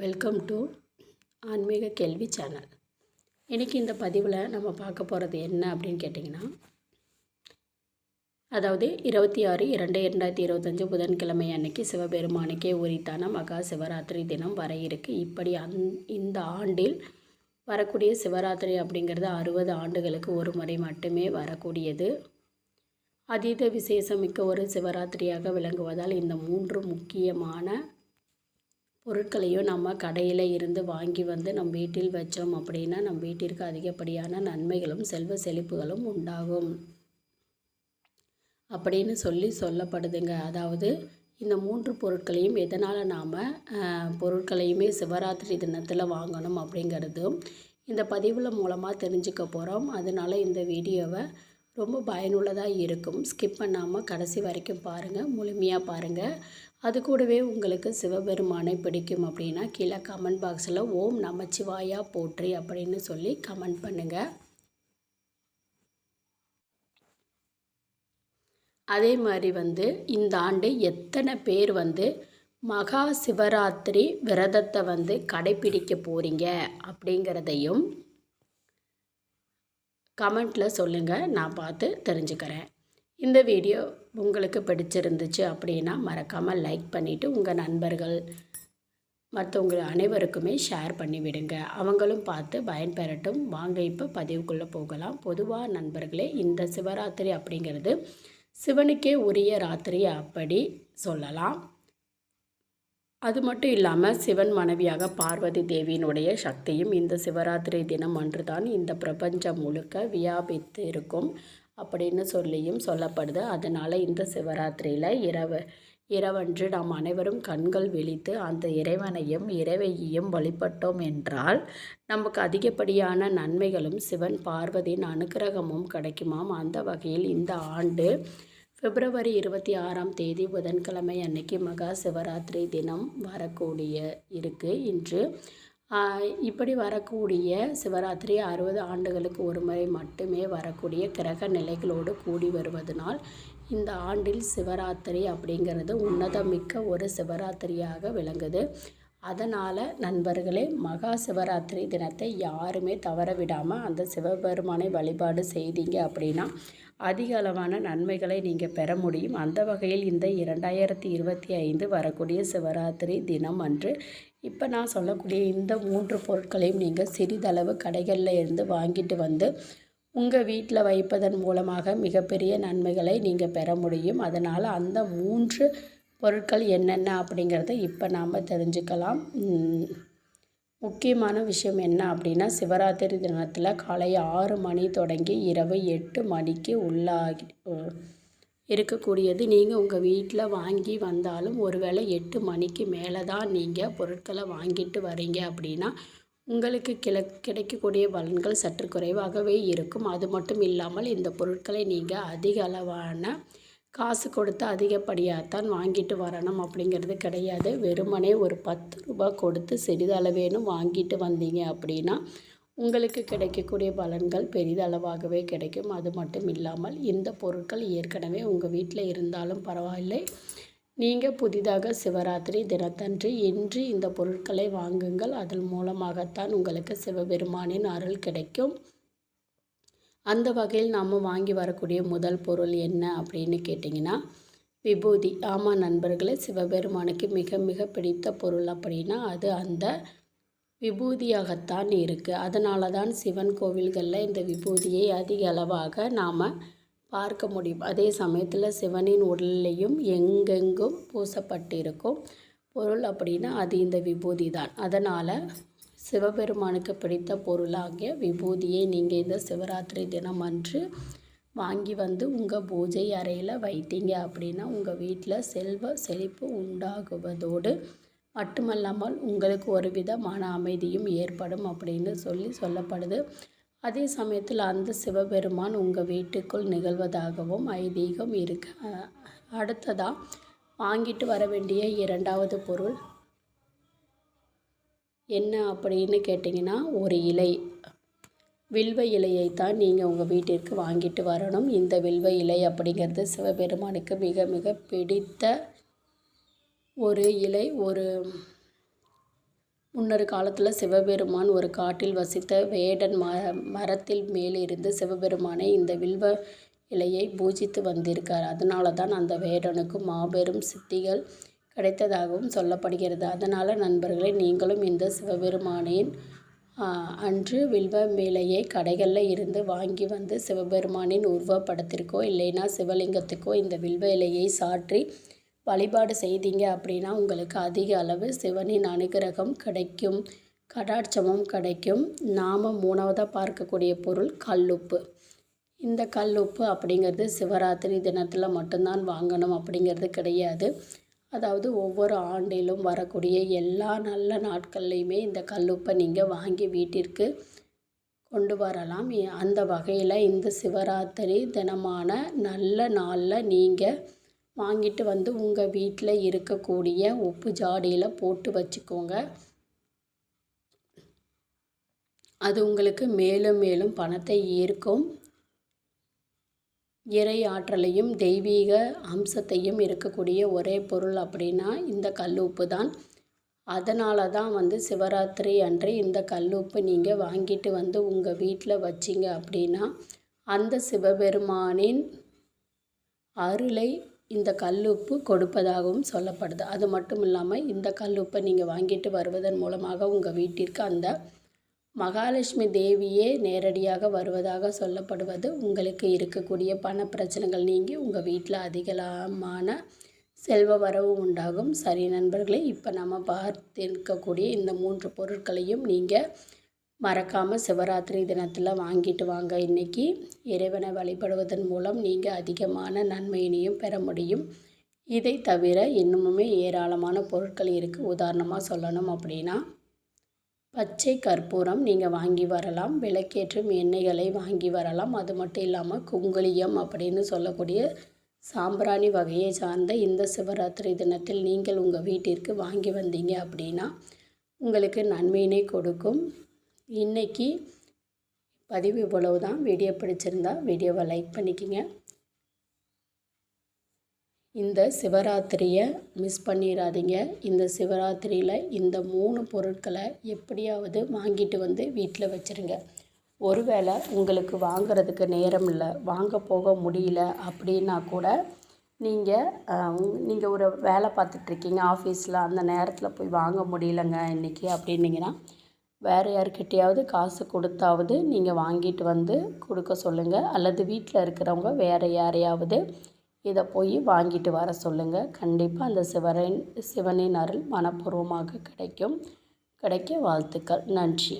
Welcome to ஆன்மீக கேள்வி channel இன்றைக்கி இந்த பதிவில் நம்ம பார்க்க போகிறது என்ன அப்படின்னு கேட்டிங்கன்னா அதாவது இருபத்தி ஆறு இரண்டு இரண்டாயிரத்தி இருபத்தஞ்சு புதன்கிழமை அன்னைக்கு சிவபெருமானுக்கே உரித்தான மகா சிவராத்திரி தினம் வர இருக்குது இப்படி அந் இந்த ஆண்டில் வரக்கூடிய சிவராத்திரி அப்படிங்கிறது அறுபது ஆண்டுகளுக்கு ஒரு முறை மட்டுமே வரக்கூடியது. அதீத விசேஷமிக்க ஒரு சிவராத்திரியாக விளங்குவதால் இந்த மூன்று முக்கியமான பொருட்களையும் நம்ம கடையில் இருந்து வாங்கி வந்து நம் வீட்டில் வச்சோம் அப்படின்னா நம் வீட்டிற்கு அதிகப்படியான நன்மைகளும் செல்வ செழிப்புகளும் உண்டாகும். அப்படின்னு சொல்லி சொல்லப்படுதுங்க. அதாவது இந்த மூன்று பொருட்களையும் எதனால் நாம் பொருட்களையுமே சிவராத்திரி தினத்தில் வாங்கணும் அப்படிங்கிறதும் இந்த பதிவில் மூலமாக தெரிஞ்சுக்க போகிறோம் அதனால் இந்த வீடியோவை ரொம்ப பயனுள்ளதாக இருக்கும். ஸ்கிப் பண்ணாமல் கடைசி வரைக்கும் பாருங்கள் முழுமையாக பாருங்கள் அது கூடவே உங்களுக்கு சிவபெருமானை பிடிக்கும் அப்படின்னா கீழே கமெண்ட் பாக்ஸில் ஓம் நமச்சிவாயா போற்றி அப்படின்னு சொல்லி கமெண்ட் பண்ணுங்கள் அதே மாதிரி வந்து இந்த ஆண்டு எத்தனை பேர் வந்து மகா சிவராத்திரி விரதத்தை வந்து கடைப்பிடிக்க போகிறீங்க அப்படிங்கிறதையும் கமெண்ட்டில் சொல்லுங்கள் நான் பார்த்து தெரிஞ்சுக்கிறேன். இந்த வீடியோ உங்களுக்கு பிடிச்சிருந்துச்சு அப்படின்னா மறக்காமல் லைக் பண்ணிவிட்டு உங்கள் நண்பர்கள் மற்றவங்க அனைவருக்குமே ஷேர் பண்ணிவிடுங்க. அவங்களும் பார்த்து பயன்பெறட்டும். வாங்க இப்போ பதிவுக்குள்ளே போகலாம். பொதுவாக நண்பர்களே இந்த சிவராத்திரி அப்படிங்கிறது சிவனுக்கே உரிய ராத்திரி அப்படி சொல்லலாம். அது மட்டும் இல்லாமல் சிவன் மனைவியாக பார்வதி தேவியினுடைய சக்தியும் இந்த சிவராத்திரி தினம் அன்று தான் இந்த பிரபஞ்சம் முழுக்க வியாபித்து இருக்கும் அப்படின்னு சொல்லியும் சொல்லப்படுது. அதனால் இந்த சிவராத்திரியில் இரவு இரவன்று நாம் அனைவரும் கண்கள் விழித்து அந்த இறைவனையும் இறைவையையும் வழிபட்டோம் என்றால் நமக்கு அதிகப்படியான நன்மைகளும் சிவன் பார்வதியின் அனுக்கிரகமும் கிடைக்குமாம். அந்த வகையில் இந்த ஆண்டு பிப்ரவரி இருபத்தி ஆறாம் தேதி புதன்கிழமை அன்னைக்கு மகா சிவராத்திரி தினம் வரக்கூடிய இருக்குது இன்று இப்படி வரக்கூடிய சிவராத்திரி அறுபது ஆண்டுகளுக்கு ஒரு முறை மட்டுமே வரக்கூடிய கிரக நிலைகளோடு கூடி வருவதனால் இந்த ஆண்டில் சிவராத்திரி அப்படிங்கிறது உன்னதமிக்க ஒரு சிவராத்திரியாக விளங்குது. அதனால் நண்பர்களே மகா சிவராத்திரி தினத்தை யாருமே தவற விடாமல் அந்த சிவபெருமானை வழிபாடு செய்தீங்க அப்படின்னா அதிக அளவான நன்மைகளை நீங்கள் பெற முடியும். அந்த வகையில் இந்த இரண்டாயிரத்தி இருபத்தி ஐந்து வரக்கூடிய சிவராத்திரி தினம் அன்று இப்போ நான் சொல்லக்கூடிய இந்த மூன்று பொருட்களையும் நீங்கள் சிறிதளவு கடைகளில் இருந்து வாங்கிட்டு வந்து உங்கள் வீட்டில் வைப்பதன் மூலமாக மிகப்பெரிய நன்மைகளை நீங்கள் பெற முடியும். அதனால் அந்த மூன்று பொருட்கள் என்னென்ன அப்படிங்கிறத இப்போ நாம் தெரிஞ்சுக்கலாம். முக்கியமான விஷயம் என்ன அப்படின்னா சிவராத்திரி தினத்தில் காலை ஆறு மணி தொடங்கி இரவு எட்டு மணிக்கு உள்ளாகி இருக்கக்கூடியது. நீங்கள் உங்கள் வீட்டில் வாங்கி வந்தாலும் ஒருவேளை எட்டு மணிக்கு மேலே தான் நீங்கள் பொருட்களை வாங்கிட்டு வரீங்க அப்படின்னா உங்களுக்கு கிள கிடைக்கக்கூடிய பலன்கள் சற்று குறைவாகவே இருக்கும். அது மட்டும் இல்லாமல் இந்த பொருட்களை நீங்கள் அதிக அளவான காசு கொடுத்து அதிகப்படியாகத்தான் வாங்கிட்டு வரணும் அப்படிங்கிறது கிடையாது. வெறுமனே ஒரு பத்து ரூபா கொடுத்து சிறிதளவேனும் வாங்கிட்டு வந்தீங்க அப்படின்னா உங்களுக்கு கிடைக்கக்கூடிய பலன்கள் பெரிதளவாகவே கிடைக்கும். அது மட்டும் இல்லாமல் இந்த பொருட்கள் ஏற்கனவே உங்கள் வீட்டில் இருந்தாலும் பரவாயில்லை. நீங்கள் புதிதாக சிவராத்திரி தினத்தன்று இன்று இந்த பொருட்களை வாங்குங்கள். அதன் மூலமாகத்தான் உங்களுக்கு சிவபெருமானின் அருள் கிடைக்கும். அந்த வகையில் நாம் வாங்கி வரக்கூடிய முதல் பொருள் என்ன அப்படின்னு கேட்டிங்கன்னா விபூதி. ஆமாம் நண்பர்களே சிவபெருமானுக்கு மிக மிக பிடித்த பொருள் அப்படின்னா அது அந்த விபூதியாகத்தான் இருக்குது அதனால தான் சிவன் கோவில்களில் இந்த விபூதியை அதிக அளவாக நாம் பார்க்க முடியும். அதே சமயத்தில் சிவனின் உடல்லையும் எங்கெங்கும் பூசப்பட்டிருக்கும் பொருள் அப்படின்னா அது இந்த விபூதி தான் அதனால் சிவபெருமானுக்கு பிடித்த பொருளாகிய விபூதியை நீங்கள் இந்த சிவராத்திரி தினம் அன்று வாங்கி வந்து உங்கள் பூஜை அறையில் வைத்தீங்க அப்படின்னா உங்கள் வீட்டில் செல்வ செழிப்பு உண்டாகுவதோடு மட்டுமல்லாமல் உங்களுக்கு ஒரு வித மன அமைதியும் ஏற்படும் அப்படின்னு சொல்லி சொல்லப்படுது. அதே சமயத்தில் அந்த சிவபெருமான் உங்கள் வீட்டுக்குள் நிகழ்வதாகவும் ஐதீகம் இருக்கு. அடுத்ததாக வாங்கிட்டு வர வேண்டிய இரண்டாவது பொருள் என்ன அப்படின்னு கேட்டிங்கன்னா ஒரு இலை. வில்வ இலையைத்தான் நீங்கள் உங்கள் வீட்டிற்கு வாங்கிட்டு வரணும். இந்த வில்வ இலை அப்படிங்கிறது சிவபெருமானுக்கு மிக மிக பிடித்த ஒரு இலை. ஒரு முன்னொரு காலத்தில் சிவபெருமான் ஒரு காட்டில் வசித்த வேடன் ம மரத்தில் மேலிருந்து சிவபெருமானை இந்த வில்வ இலையை பூஜித்து வந்திருக்கார். அதனால தான் அந்த வேடனுக்கு மாபெரும் சித்திகள் கிடைத்ததாகவும் சொல்லப்படுகிறது. அதனால் நண்பர்களே நீங்களும் இந்த சிவபெருமானின் அன்று வில்வ மேலையை கடைகளில் இருந்து வாங்கி வந்து சிவபெருமானின் உருவப்படத்திற்கோ இல்லைன்னா சிவலிங்கத்துக்கோ இந்த வில்வ இலையை சாற்றி வழிபாடு செய்தீங்க அப்படின்னா உங்களுக்கு அதிக அளவு சிவனின் அனுகிரகம் கிடைக்கும். கடாட்சமும் கிடைக்கும். நாம் மூணாவதாக பார்க்கக்கூடிய பொருள் கல்லுப்பு. இந்த கல்லுப்பு அப்படிங்கிறது சிவராத்திரி தினத்தில் மட்டும்தான் வாங்கணும் அப்படிங்கிறது கிடையாது. அதாவது ஒவ்வொரு ஆண்டிலும் வரக்கூடிய எல்லா நல்ல நாட்கள்லையுமே இந்த கல்லுப்பை நீங்கள் வாங்கி வீட்டிற்கு கொண்டு வரலாம். அந்த வகையில் இந்த சிவராத்திரி தினமான நல்ல நாளில் நீங்கள் வாங்கிட்டு வந்து உங்கள் வீட்டில் இருக்கக்கூடிய உப்பு ஜாடியில் போட்டு வச்சுக்கோங்க. அது உங்களுக்கு மேலும் மேலும் பணத்தை ஈர்க்கும். இறை ஆற்றலையும் தெய்வீக அம்சத்தையும் இருக்கக்கூடிய ஒரே பொருள் அப்படின்னா இந்த கல் உப்பு தான். அதனால தான் வந்து சிவராத்திரி அன்று இந்த கல் உப்பு நீங்கள் வாங்கிட்டு வந்து உங்கள் வீட்டில் வச்சிங்க அப்படின்னா அந்த சிவபெருமானின் அருளை இந்த கல்லுப்பு கொடுப்பதாகவும் சொல்லப்படுது. அது மட்டும் இல்லாமல் இந்த கல்லுப்பை நீங்கள் வாங்கிட்டு வருவதன் மூலமாக உங்கள் வீட்டிற்கு அந்த மகாலட்சுமி தேவியே நேரடியாக வருவதாக சொல்லப்படுவது உங்களுக்கு இருக்கக்கூடிய பண பிரச்சனைகள் நீங்கி உங்கள் வீட்டில் அதிகமான செல்வ வரவு உண்டாகும். சரி நண்பர்களே இப்போ நம்ம பார்த்திருக்கக்கூடிய இந்த மூன்று பொருட்களையும் நீங்கள் மறக்காமல் சிவராத்திரி தினத்தில் வாங்கிட்டு வாங்க. இன்றைக்கி இறைவனை வழிபடுவதன் மூலம் நீங்கள் அதிகமான நன்மையினையும் பெற முடியும். இதை தவிர இன்னுமுமே ஏராளமான பொருட்கள் இருக்குது உதாரணமாக சொல்லணும் அப்படின்னா பச்சை கற்பூரம் நீங்கள் வாங்கி வரலாம். விளக்கேற்றும் எண்ணெய்களை வாங்கி வரலாம். அது மட்டும் இல்லாமல் குங்குளியம் அப்படின்னு சொல்லக்கூடிய சாம்பிராணி வகையை சார்ந்த இந்த சிவராத்திரி தினத்தில் நீங்கள் உங்கள் வீட்டிற்கு வாங்கி வந்தீங்க அப்படின்னா உங்களுக்கு நன்மையினை கொடுக்கும். இன்றைக்கி பதிவு இவ்வளவு தான் வீடியோ பிடிச்சிருந்தா வீடியோவை லைக் பண்ணிக்கோங்க. இந்த சிவராத்திரியை மிஸ் பண்ணிடாதீங்க இந்த சிவராத்திரியில் இந்த மூணு பொருட்களை எப்படியாவது வாங்கிட்டு வந்து வீட்டில் வச்சுருங்க. ஒருவேளை உங்களுக்கு வாங்கிறதுக்கு நேரம் இல்லை வாங்க போக முடியல அப்படின்னா கூட நீங்கள் நீங்கள் ஒரு வேலை பார்த்துட்ருக்கீங்க ஆஃபீஸில் அந்த நேரத்தில் போய் வாங்க முடியலங்க இன்றைக்கி அப்படின்னீங்கன்னா வேறு யாருக்கிட்டையாவது காசு கொடுத்தாவது நீங்கள் வாங்கிட்டு வந்து கொடுக்க சொல்லுங்கள் அல்லது வீட்டில் இருக்கிறவங்க வேறு யாரையாவது இதை போய் வாங்கிட்டு வர சொல்லுங்கள் கண்டிப்பாக அந்த சிவரின் சிவனின் அருள் மனப்பூர்வமாக கிடைக்கும். கிடைக்க வாழ்த்துக்கள். நன்றி.